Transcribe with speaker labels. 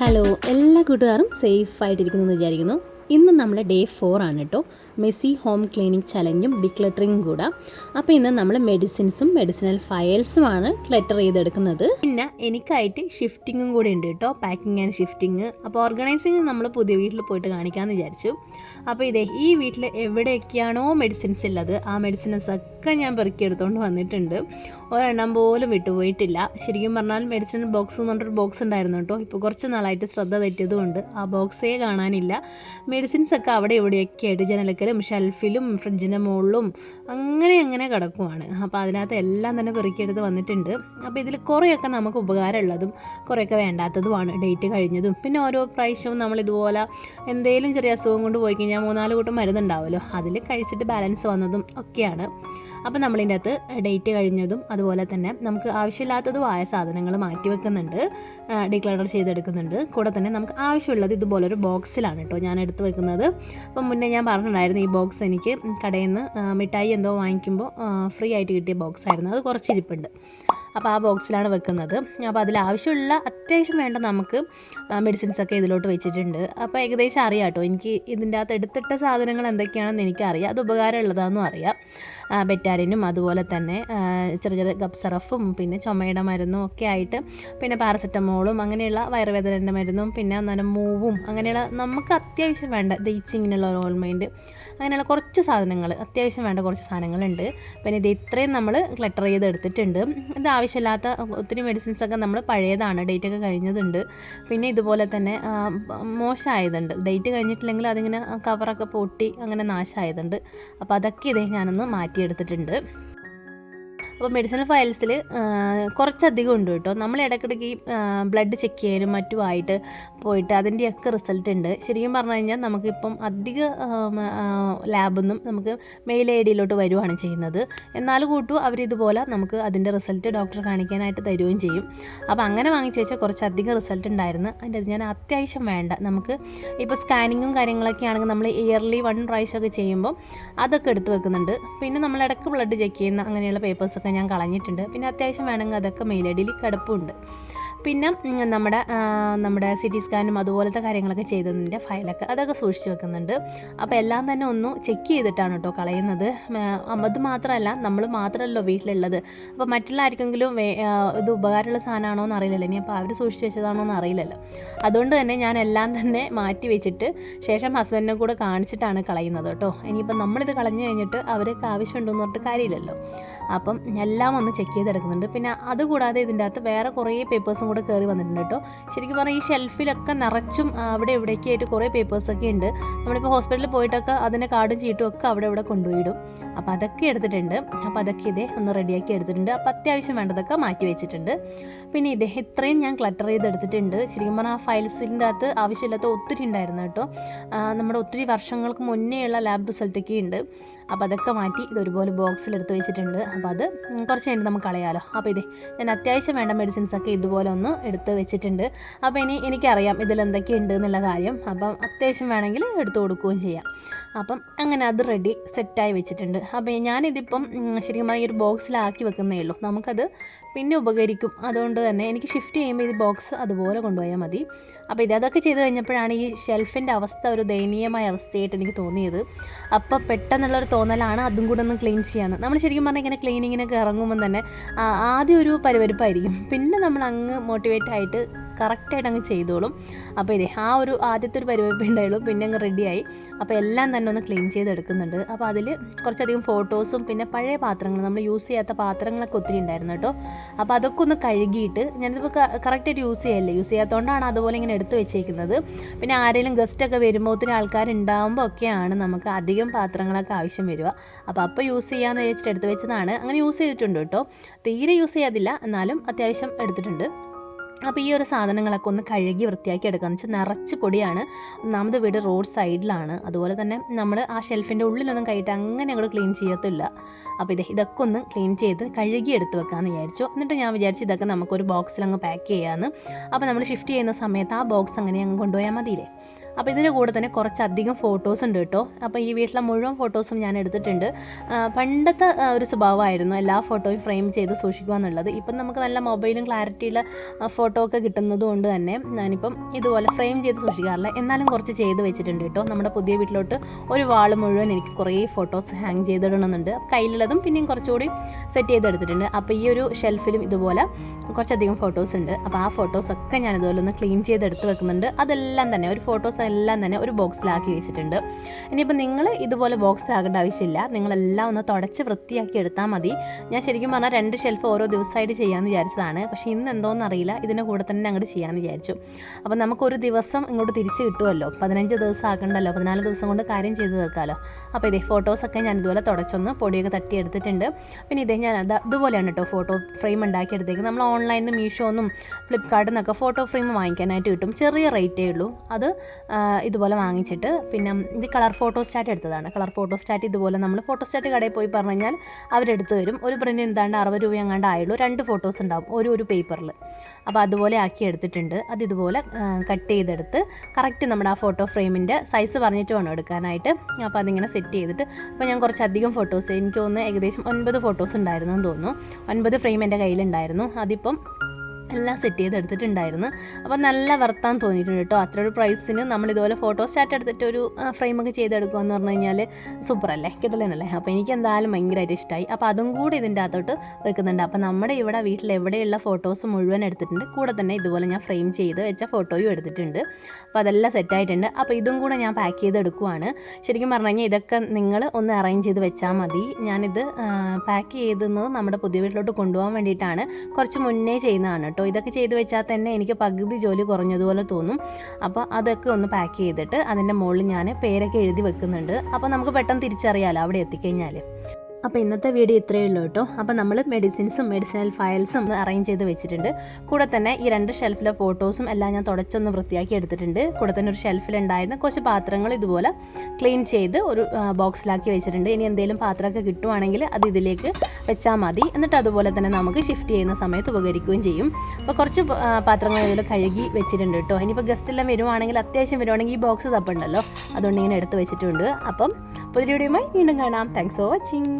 Speaker 1: Hello എല്ലാ കൂട്ടുകാരും safe ആയിട്ടിരിക്കുന്നു എന്ന് വിചാരിക്കുന്നു. ഇന്ന് നമ്മൾ ഡേ ഫോർ ആണ് കേട്ടോ മെസ്സി ഹോം ക്ലീനിങ് ചലഞ്ചും ഡിക്ലറ്ററിങ്ങും കൂടെ. അപ്പോൾ ഇന്ന് നമ്മൾ മെഡിസിൻസും മെഡിസിനൽ ഫയൽസുമാണ് ക്ലറ്റർ ചെയ്തെടുക്കുന്നത്. പിന്നെ എനിക്കായിട്ട് ഷിഫ്റ്റിങ്ങും കൂടെ ഉണ്ട് കേട്ടോ പാക്കിംഗ് ആൻഡ് ഷിഫ്റ്റിങ് അപ്പോൾ ഓർഗനൈസിങ് നമ്മൾ പുതിയ വീട്ടിൽ പോയിട്ട് കാണിക്കാമെന്ന് വിചാരിച്ചു. അപ്പോൾ ഇതേ ഈ വീട്ടിൽ എവിടെയൊക്കെയാണോ മെഡിസിൻസ് ഉള്ളത് ആ മെഡിസിൻസ് ഒക്കെ ഞാൻ പെറുക്കിയെടുത്തുകൊണ്ട് വന്നിട്ടുണ്ട്. ഒരെണ്ണം പോലും വിട്ടുപോയിട്ടില്ല ശരിക്കും പറഞ്ഞാൽ മെഡിസിൻ ബോക്സ് എന്ന് പറഞ്ഞൊരു ബോക്സ് ഉണ്ടായിരുന്നു കേട്ടോ ഇപ്പോൾ കുറച്ച് നാളായിട്ട് ശ്രദ്ധ തെറ്റിയതുകൊണ്ട് ആ ബോക്സേ കാണാനില്ല. മെഡിസിൻസ് ഒക്കെ അവിടെ ഇവിടെയൊക്കെ ആയിട്ട് ജനലക്കലും ഷെൽഫിലും ഫ്രിഡ്ജിന്റെ മുകളിലും അങ്ങനെ അങ്ങനെ കിടക്കുവാണ്. അപ്പോൾ അതിനകത്ത് എല്ലാം തന്നെ പെറുക്കിയെടുത്ത് വന്നിട്ടുണ്ട്. അപ്പോൾ ഇതിൽ കുറേയൊക്കെ നമുക്ക് ഉപകാരമുള്ളതും കുറേയൊക്കെ വേണ്ടാത്തതുമാണ് ഡേറ്റ് കഴിഞ്ഞതും. പിന്നെ ഓരോ പ്രാവശ്യവും നമ്മൾ ഇതുപോലെ എന്തെങ്കിലും ചെറിയ അസുഖം കൊണ്ട് പോയി കഴിഞ്ഞാൽ മൂന്നാൽ കൂട്ടം മരുന്നുണ്ടാവുമല്ലോ. അതിൽ കഴിച്ചിട്ട് ബാലൻസ് വന്നതും ഒക്കെയാണ്. അപ്പോൾ നമ്മളിന്റെ അകത്ത് ഡേറ്റ് കഴിഞ്ഞതും അതുപോലെ തന്നെ നമുക്ക് ആവശ്യമില്ലാത്തതുമായ സാധനങ്ങൾ മാറ്റി വെക്കുന്നുണ്ട്. ഡിക്ലറർ ചെയ്തെടുക്കുന്നുണ്ട്. കൂടെ തന്നെ നമുക്ക് ആവശ്യമുള്ളത് ഇതുപോലൊരു ബോക്സിലാണ് കേട്ടോ ഞാൻ എടുത്ത് വെക്കുന്നത്. അപ്പം മുന്നേ ഞാൻ പറഞ്ഞിട്ടുണ്ടായിരുന്നു ഈ ബോക്സ് എനിക്ക് കടയിൽ നിന്ന് മിഠായി എന്തോ വാങ്ങിക്കുമ്പോൾ ഫ്രീ ആയിട്ട് കിട്ടിയ ബോക്സ് ആയിരുന്നു. അത് കുറച്ചിരിപ്പുണ്ട്. അപ്പോൾ ആ ബോക്സിലാണ് വെക്കുന്നത്. അപ്പോൾ അതിൽ ആവശ്യമുള്ള അത്യാവശ്യം വേണ്ട നമുക്ക് മെഡിസിൻസ് ഒക്കെ ഇതിലോട്ട് വെച്ചിട്ടുണ്ട്. അപ്പോൾ ഏകദേശം അറിയാം കേട്ടോ എനിക്ക് ഇതിന്റെ അകത്ത് എടുത്തിട്ട സാധനങ്ങൾ എന്തൊക്കെയാണെന്ന് എനിക്കറിയാം. അത് ഉപകാരമുള്ളതാണെന്നും അറിയാം. ബെറ്റാരിനും അതുപോലെ തന്നെ ചെറിയ ചെറിയ ഗപ്സറഫും പിന്നെ ചുമയുടെ മരുന്നും ഒക്കെ ആയിട്ട് പിന്നെ പാരസെറ്റമോളും അങ്ങനെയുള്ള വയറുവേദനന്റെ മരുന്നും പിന്നെ അന്നേരം മൂവും അങ്ങനെയുള്ള നമുക്ക് അത്യാവശ്യം വേണ്ട ദയിച്ചിങ്ങനെയുള്ള ഒരു ഓൾമൈൻഡ് അങ്ങനെയുള്ള കുറച്ച് സാധനങ്ങൾ അത്യാവശ്യം വേണ്ട കുറച്ച് സാധനങ്ങളുണ്ട്. പിന്നെ ഇത് ഇത്രയും നമ്മൾ ക്ലട്ടർ ചെയ്ത് എടുത്തിട്ടുണ്ട് ഇത് ആവശ്യമില്ലാത്ത ഒത്തിരി മെഡിസിൻസൊക്കെ നമ്മൾ പഴയതാണ് ഡേറ്റ് ഒക്കെ കഴിഞ്ഞതുണ്ട്. പിന്നെ ഇതുപോലെ തന്നെ മോശമായതുണ്ട്. ഡേറ്റ് കഴിഞ്ഞിട്ടില്ലെങ്കിൽ അതിങ്ങനെ കവറൊക്കെ പൊട്ടി അങ്ങനെ നാശമായതുണ്ട്. അപ്പോൾ അതൊക്കെ ഇതേ ഞാനൊന്ന് മാറ്റിയെടുത്തിട്ടുണ്ട്. അപ്പോൾ മെഡിസിനൽ ഫയൽസിൽ കുറച്ചധികം ഉണ്ട് കേട്ടോ. നമ്മൾ ഇടയ്ക്കിടയ്ക്ക് ബ്ലഡ് ചെക്ക് ചെയ്യാനും മറ്റുമായിട്ട് പോയിട്ട് അതിന്റെയൊക്കെ റിസൾട്ട് ഉണ്ട്. ശരിക്കും പറഞ്ഞു കഴിഞ്ഞാൽ നമുക്കിപ്പം അധിക ലാബൊന്നും നമുക്ക് മെയിൽ ഐ ഡിയിലോട്ട് വരുവാണ് ചെയ്യുന്നത്. എന്നാൽ കൂട്ടു അവരിതുപോലെ നമുക്ക് അതിന്റെ റിസൾട്ട് ഡോക്ടർ കാണിക്കാനായിട്ട് തരുകയും ചെയ്യും. അപ്പോൾ അങ്ങനെ വാങ്ങിച്ചു വെച്ചാൽ കുറച്ചധികം റിസൾട്ട് ഉണ്ടായിരുന്നു. അതിന്റെ അത് ഞാൻ അത്യാവശ്യം വേണ്ട. നമുക്ക് ഇപ്പോൾ സ്കാനിങ്ങും കാര്യങ്ങളൊക്കെ ആണെങ്കിൽ നമ്മൾ ഇയർലി വൺ പ്രാവശ്യമൊക്കെ ചെയ്യുമ്പോൾ അതൊക്കെ എടുത്ത് വെക്കുന്നുണ്ട്. പിന്നെ നമ്മൾ ഇടയ്ക്ക് ബ്ലഡ് ചെക്ക് ചെയ്യുന്ന അങ്ങനെയുള്ള പേപ്പേഴ്സൊക്കെ ഞാൻ കളഞ്ഞിട്ടുണ്ട്. പിന്നെ അത്യാവശ്യം വേണമെങ്കിൽ അതൊക്കെ ഡിയിൽ കിടപ്പുണ്ട്. പിന്നെ നമ്മുടെ നമ്മുടെ സി ടി സ്കാനും അതുപോലത്തെ കാര്യങ്ങളൊക്കെ ചെയ്തതിന്റെ ഫയലൊക്കെ അതൊക്കെ സൂക്ഷിച്ച് വെക്കുന്നുണ്ട്. അപ്പോൾ എല്ലാം തന്നെ ഒന്ന് ചെക്ക് ചെയ്തിട്ടാണ് കേട്ടോ കളയുന്നത്. അത് മാത്രമല്ല നമ്മൾ മാത്രമല്ലോ വീട്ടിലുള്ളത്. അപ്പോൾ മറ്റുള്ള ആർക്കെങ്കിലും ഇത് ഉപകാരമുള്ള സാധനമാണോ എന്ന് അറിയില്ലല്ലോ ഇനി അപ്പോൾ അവർ സൂക്ഷിച്ച് വെച്ചതാണോ എന്ന് അറിയില്ലല്ലോ അതുകൊണ്ട് തന്നെ ഞാൻ എല്ലാം തന്നെ മാറ്റി വെച്ചിട്ട് ശേഷം ഹസ്ബൻഡിനെ കൂടെ കാണിച്ചിട്ടാണ് കളയുന്നത് കേട്ടോ ഇനിയിപ്പോൾ നമ്മളിത് കളഞ്ഞു കഴിഞ്ഞിട്ട് അവർക്ക് ആവശ്യമുണ്ടെന്ന് പറഞ്ഞിട്ട് കാര്യമില്ലല്ലോ. അപ്പം എല്ലാം ഒന്ന് ചെക്ക് ചെയ്തെടുക്കുന്നുണ്ട്. പിന്നെ അതുകൂടാതെ ഇതിന്റെ അകത്ത് വേറെ കുറേ പേപ്പേഴ്സും കൂടെ കയറി വന്നിട്ടുണ്ട് കേട്ടോ. ശരിക്കും പറഞ്ഞാൽ ഈ ഷെൽഫിലൊക്കെ നിറച്ചും അവിടെ ഇവിടേക്ക് ആയിട്ട് കുറേ പേപ്പേഴ്സൊക്കെ ഉണ്ട്. നമ്മളിപ്പോൾ ഹോസ്പിറ്റലിൽ പോയിട്ടൊക്കെ അതിന്റെ കാർഡും ചീട്ടും ഒക്കെ അവിടെ ഇവിടെ കൊണ്ടുപോയിടും. അപ്പോൾ അതൊക്കെ എടുത്തിട്ടുണ്ട്. അപ്പോൾ അതൊക്കെ ഇതേ ഒന്ന് റെഡിയാക്കി എടുത്തിട്ടുണ്ട്. അപ്പോൾ അത്യാവശ്യം വേണ്ടതൊക്കെ മാറ്റി വെച്ചിട്ടുണ്ട്. പിന്നെ ഇതേ ഇത്രയും ഞാൻ ക്ലട്ടർ ചെയ്ത് എടുത്തിട്ടുണ്ട് ശരിക്കും പറഞ്ഞാൽ ആ ഫയൽസിന്റെ അകത്ത് ആവശ്യമില്ലാത്ത ഒത്തിരി ഉണ്ടായിരുന്നു കേട്ടോ. നമ്മുടെ ഒത്തിരി വർഷങ്ങൾക്ക് മുന്നേയുള്ള ലാബ് റിസൾട്ടൊക്കെ ഉണ്ട്. അപ്പോൾ അതൊക്കെ മാറ്റി ഇതൊരുപോലെ ബോക്സിലെടുത്ത് വെച്ചിട്ടുണ്ട്. അപ്പോൾ അത് കുറച്ച് കഴിഞ്ഞിട്ട് നമുക്ക് കളയാമല്ലോ അപ്പോൾ ഇതേ ഞാൻ അത്യാവശ്യം വേണ്ട മെഡിസിൻസ് ഒക്കെ ഇതുപോലെ ഒന്ന് എടുത്ത് വെച്ചിട്ടുണ്ട്. അപ്പോൾ ഇനി എനിക്കറിയാം ഇതിൽ എന്തൊക്കെയുണ്ട് എന്നുള്ള കാര്യം. അപ്പം അത്യാവശ്യം വേണമെങ്കിൽ എടുത്തു കൊടുക്കുകയും ചെയ്യാം. അപ്പം അങ്ങനെ അത് റെഡി സെറ്റായി വെച്ചിട്ടുണ്ട്. അപ്പോൾ ഞാനിതിപ്പം ശരിക്കും ഈ ഒരു ബോക്സിലാക്കി വെക്കുന്നേ ഉള്ളൂ. നമുക്കത് പിന്നെ ഉപകരിക്കും. അതുകൊണ്ട് തന്നെ എനിക്ക് ഷിഫ്റ്റ് ചെയ്യുമ്പോൾ ഇത് ബോക്സ് അതുപോലെ കൊണ്ടുപോയാൽ മതി. അപ്പോൾ ഇത് അതൊക്കെ ചെയ്ത് കഴിഞ്ഞപ്പോഴാണ് ഈ ഷെൽഫിന്റെ അവസ്ഥ ഒരു ദയനീയമായ അവസ്ഥയായിട്ട് എനിക്ക് തോന്നിയത്. അപ്പോൾ പെട്ടെന്നുള്ളൊരു തോന്നലാണ് അതും കൂടെ ഒന്ന് ക്ലീൻ ചെയ്യാമെന്ന് നമ്മൾ ശരിക്കും പറഞ്ഞാൽ ഇങ്ങനെ ക്ലീനിങ്ങിനൊക്കെ ഇറങ്ങുമ്പോൾ തന്നെ ആദ്യം ഒരു പരിപരിപ്പായിരിക്കും പിന്നെ നമ്മൾ അങ്ങ് മോട്ടിവേറ്റ് ആയിട്ട് കറക്റ്റായിട്ട് അങ്ങ് ചെയ്തോളും. അപ്പോൾ ഇതേ ആ ഒരു ആദ്യത്തെ ഒരു പരിവയ്പ്പ് ഉണ്ടായുള്ളൂ. പിന്നെ അങ്ങ് റെഡിയായി അപ്പോൾ എല്ലാം തന്നെ ഒന്ന് ക്ലീൻ ചെയ്തെടുക്കുന്നുണ്ട്. അപ്പോൾ അതിൽ കുറച്ചധികം ഫോട്ടോസും പിന്നെ പഴയ പാത്രങ്ങൾ നമ്മൾ യൂസ് ചെയ്യാത്ത പാത്രങ്ങളൊക്കെ ഒത്തിരി ഉണ്ടായിരുന്നു കേട്ടോ. അപ്പോൾ അതൊക്കെ ഒന്ന് കഴുകിയിട്ട് ഞാനിതിപ്പോൾ കറക്റ്റായിട്ട് യൂസ് ചെയ്യല്ലേ? യൂസ് ചെയ്യാത്തതുകൊണ്ടാണ് അതുപോലെ ഇങ്ങനെ എടുത്ത് വെച്ചേക്കുന്നത്. പിന്നെ ആരെങ്കിലും ഗസ്റ്റൊക്കെ വരുമ്പോൾ ഒത്തിരി ആൾക്കാരുണ്ടാകുമ്പോൾ ഒക്കെയാണ് നമുക്ക് അധികം പാത്രങ്ങളൊക്കെ ആവശ്യം വരിക. അപ്പോൾ അപ്പോൾ യൂസ് ചെയ്യാമെന്ന് വെച്ചിട്ട് എടുത്ത് വെച്ചതാണ്. അങ്ങനെ യൂസ് ചെയ്തിട്ടുണ്ട് കേട്ടോ. തീരെ യൂസ് ചെയ്യാതില്ല. എന്നാലും അത്യാവശ്യം എടുത്തിട്ടുണ്ട്. അപ്പോൾ ഈ ഒരു സാധനങ്ങളൊക്കെ ഒന്ന് കഴുകി വൃത്തിയാക്കി എടുക്കാന്ന് വെച്ചാൽ നിറച്ച് പൊടിയാണ്. ഒന്നാമത് വീട് റോഡ് സൈഡിലാണ്. അതുപോലെ തന്നെ നമ്മൾ ആ ഷെൽഫിന്റെ ഉള്ളിലൊന്നും കൈയിട്ട് അങ്ങനെ അങ്ങോട്ട് ക്ലീൻ ചെയ്യത്തില്ല. അപ്പോൾ ഇത് ഇതൊക്കെ ഒന്ന് ക്ലീൻ ചെയ്ത് കഴുകി എടുത്ത് വെക്കാമെന്ന് വിചാരിച്ചു. എന്നിട്ട് ഞാൻ വിചാരിച്ചു ഇതൊക്കെ നമുക്കൊരു ബോക്സിൽ അങ്ങ് പാക്ക് ചെയ്യാമെന്ന് അപ്പോൾ നമ്മൾ ഷിഫ്റ്റ് ചെയ്യുന്ന സമയത്ത് ആ ബോക്സ് അങ്ങനെ അങ്ങ് കൊണ്ടുപോയാൽ മതിയില്ലേ? അപ്പോൾ ഇതിന്റെ കൂടെ തന്നെ കുറച്ചധികം ഫോട്ടോസ് ഉണ്ട് കേട്ടോ. അപ്പോൾ ഈ വീട്ടിലെ മുഴുവൻ ഫോട്ടോസും ഞാൻ എടുത്തിട്ടുണ്ട്. പണ്ടത്തെ ഒരു സ്വഭാവമായിരുന്നു എല്ലാ ഫോട്ടോയും ഫ്രെയിം ചെയ്ത് സൂക്ഷിക്കുക എന്നുള്ളത്. ഇപ്പം നമുക്ക് നല്ല മൊബൈലും ക്ലാരിറ്റിയുള്ള ഫോട്ടോ ഒക്കെ കിട്ടുന്നത് കൊണ്ട് തന്നെ ഞാനിപ്പം ഇതുപോലെ ഫ്രെയിം ചെയ്ത് സൂക്ഷിക്കാറില്ല. എന്നാലും കുറച്ച് ചെയ്ത് വെച്ചിട്ടുണ്ട് കേട്ടോ. നമ്മുടെ പുതിയ വീട്ടിലോട്ട് ഒരു വാൾ മുഴുവൻ എനിക്ക് കുറേ ഫോട്ടോസ് ഹാങ് ചെയ്തിടണമെന്നുണ്ട്. കയ്യിലുള്ളതും പിന്നെയും കുറച്ചുകൂടി സെറ്റ് ചെയ്തെടുത്തിട്ടുണ്ട്. അപ്പോൾ ഈ ഒരു ഷെൽഫിലും ഇതുപോലെ കുറച്ചധികം ഫോട്ടോസ് ഉണ്ട്. അപ്പോൾ ആ ഫോട്ടോസൊക്കെ ഞാൻ ഇതുപോലെ ഒന്ന് ക്ലീൻ ചെയ്തെടുത്ത് വെക്കുന്നുണ്ട്. അതെല്ലാം തന്നെ ഒരു ഫോട്ടോസ് എല്ലാം തന്നെ ഒരു ബോക്സിലാക്കി വെച്ചിട്ടുണ്ട്. ഇനിയിപ്പോൾ നിങ്ങൾ ഇതുപോലെ ബോക്സിലാകേണ്ട ആവശ്യമില്ല. നിങ്ങളെല്ലാം ഒന്ന് തുടച്ച് വൃത്തിയാക്കി എടുത്താൽ മതി. ഞാൻ ശരിക്കും പറഞ്ഞാൽ രണ്ട് ഷെൽഫ് ഓരോ ദിവസമായിട്ട് ചെയ്യാമെന്ന് വിചാരിച്ചതാണ്. പക്ഷേ ഇന്ന് എന്തോന്ന് അറിയില്ല. ഇതിന്റെ കൂടെ തന്നെ അങ്ങോട്ട് ചെയ്യാമെന്ന് വിചാരിച്ചു. അപ്പോൾ നമുക്കൊരു ദിവസം ഇങ്ങോട്ട് തിരിച്ച് കിട്ടുമല്ലോ പതിനഞ്ച് ദിവസം ആക്കണ്ടല്ലോ? പതിനാല് ദിവസം കൊണ്ട് കാര്യം ചെയ്ത് തീർക്കാമല്ലോ അപ്പോൾ ഇതേ ഫോട്ടോസൊക്കെ ഞാൻ ഇതുപോലെ തുടച്ചൊന്ന് പൊടിയൊക്കെ തട്ടി എടുത്തിട്ടുണ്ട്. പിന്നെ ഇതേ ഞാൻ അത് അതുപോലെയാണ് കേട്ടോ ഫോട്ടോ ഫ്രെയിം ഉണ്ടാക്കിയെടുത്തേക്ക് നമ്മൾ ഓൺലൈനിൽ മീഷോന്നും ഫ്ലിപ്കാർട്ടിൽ നിന്നൊക്കെ ഫോട്ടോ ഫ്രെയിം വാങ്ങിക്കാനായിട്ട് കിട്ടും. ചെറിയ റേറ്റേ ഉള്ളൂ. അത് ഇതുപോലെ വാങ്ങിച്ചിട്ട് പിന്നെ ഇത് കളർ ഫോട്ടോ സ്റ്റാറ്റ് എടുത്തതാണ്. കളർ ഫോട്ടോ സ്റ്റാറ്റ് ഇതുപോലെ നമ്മൾ ഫോട്ടോ സ്റ്റാറ്റ് കടയിൽ പോയി പറഞ്ഞു കഴിഞ്ഞാൽ അവരെടുത്ത് വരും ഒരു പ്രിന്റ് എന്താണ്ട് അറുപത് രൂപ എങ്ങാണ്ട് ആയുള്ളൂ. രണ്ട് ഫോട്ടോസ് ഉണ്ടാവും. ഒരു ഒരു പേപ്പറിൽ അപ്പോൾ അതുപോലെ ആക്കി എടുത്തിട്ടുണ്ട്. അത് ഇതുപോലെ കട്ട് ചെയ്തെടുത്ത് കറക്റ്റ് നമ്മുടെ ആ ഫോട്ടോ ഫ്രെയിമിന്റെ സൈസ് പറഞ്ഞിട്ട് വേണം എടുക്കാനായിട്ട്. അപ്പോൾ അതിങ്ങനെ സെറ്റ് ചെയ്തിട്ട് അപ്പോൾ ഞാൻ കുറച്ചധികം ഫോട്ടോസ് എനിക്ക് തോന്നുന്നു ഏകദേശം ഒൻപത് ഫോട്ടോസ് ഉണ്ടായിരുന്നു എന്ന് തോന്നുന്നു. ഒൻപത് ഫ്രെയിം എന്റെ കയ്യിലുണ്ടായിരുന്നു. അതിപ്പം എല്ലാം സെറ്റ് ചെയ്ത് എടുത്തിട്ടുണ്ടായിരുന്നു അപ്പോൾ നല്ല വർത്താൻ തോന്നിയിട്ടുണ്ട് കേട്ടോ. അത്ര ഒരു പ്രൈസിന് നമ്മൾ ഇതുപോലെ ഫോട്ടോ സ്റ്റാറ്റ് എടുത്തിട്ട് ഒരു ഫ്രെയിമൊക്കെ ചെയ്തെടുക്കുക എന്ന് പറഞ്ഞു കഴിഞ്ഞാൽ സൂപ്പറല്ലേ? കിട്ടലേനല്ലേ അപ്പോൾ എനിക്ക് എന്തായാലും ഭയങ്കരമായിട്ട് ഇഷ്ടമായി അപ്പോൾ അതും കൂടി ഇതിന്റെ അകത്തോട്ട് വെക്കുന്നുണ്ട്. അപ്പോൾ നമ്മുടെ ഇവിടെ വീട്ടിൽ എവിടെയുള്ള ഫോട്ടോസ് മുഴുവൻ എടുത്തിട്ടുണ്ട്. കൂടെ തന്നെ ഇതുപോലെ ഞാൻ ഫ്രെയിം ചെയ്ത് വെച്ച ഫോട്ടോയും എടുത്തിട്ടുണ്ട്. അപ്പോൾ അതെല്ലാം സെറ്റായിട്ടുണ്ട് അപ്പോൾ ഇതും കൂടെ ഞാൻ പാക്ക് ചെയ്തെടുക്കുവാണ്. ശരിക്കും പറഞ്ഞു കഴിഞ്ഞാൽ ഇതൊക്കെ നിങ്ങൾ ഒന്ന് അറേഞ്ച് ചെയ്ത് വെച്ചാൽ മതി. ഞാനിത് പാക്ക് ചെയ്തുന്നത് നമ്മുടെ പുതിയ വീട്ടിലോട്ട് കൊണ്ടുപോകാൻ വേണ്ടിയിട്ടാണ്. കുറച്ച് മുന്നേ ചെയ്യുന്നതാണ് കേട്ടോ. ഇതൊക്കെ ചെയ്ത് വെച്ചാൽ തന്നെ എനിക്ക് പകുതി ജോലി കുറഞ്ഞതുപോലെ തോന്നും. അപ്പോൾ അതൊക്കെ ഒന്ന് പാക്ക് ചെയ്തിട്ട് അതിന്റെ മുകളിൽ ഞാൻ പേരൊക്കെ എഴുതി വെക്കുന്നുണ്ട്. അപ്പോൾ നമുക്ക് പെട്ടെന്ന് തിരിച്ചറിയാമല്ലോ അവിടെ എത്തിക്കഴിഞ്ഞാൽ അപ്പോൾ ഇന്നത്തെ വീഡിയോ ഇത്രയേ ഉള്ളൂ കേട്ടോ. അപ്പോൾ നമ്മൾ മെഡിസിൻസും മെഡിസിനൽ ഫയൽസും അറേഞ്ച് ചെയ്ത് വെച്ചിട്ടുണ്ട്. കൂടെ തന്നെ ഈ രണ്ട് ഷെൽഫിലെ ഫോട്ടോസും എല്ലാം ഞാൻ തുടച്ചൊന്ന് വൃത്തിയാക്കി എടുത്തിട്ടുണ്ട്. കൂടെ തന്നെ ഒരു ഷെൽഫിലുണ്ടായിരുന്ന കുറച്ച് പാത്രങ്ങൾ ഇതുപോലെ ക്ലീൻ ചെയ്ത് ഒരു ബോക്സിലാക്കി വെച്ചിട്ടുണ്ട്. ഇനി എന്തെങ്കിലും പാത്രമൊക്കെ കിട്ടുവാണെങ്കിൽ അത് ഇതിലേക്ക് വെച്ചാൽ മതി. എന്നിട്ട് അതുപോലെ തന്നെ നമുക്ക് ഷിഫ്റ്റ് ചെയ്യുന്ന സമയത്ത് ഉപകരിക്കുകയും ചെയ്യും. അപ്പോൾ കുറച്ച് പാത്രങ്ങൾ ഇതിൽ കഴുകി വെച്ചിട്ടുണ്ട് കേട്ടോ. ഇനിയിപ്പോൾ ഗസ്റ്റ് എല്ലാം വരുവാണെങ്കിൽ അത്യാവശ്യം വരുവാണെങ്കിൽ ഈ ബോക്സ് തപ്പുണ്ടല്ലോ. അതുകൊണ്ട് ഇങ്ങനെ എടുത്ത് വെച്ചിട്ടുണ്ട്. അപ്പം പുതിയ വീഡിയോയുമായി വീണ്ടും കാണാം. Thanks for watching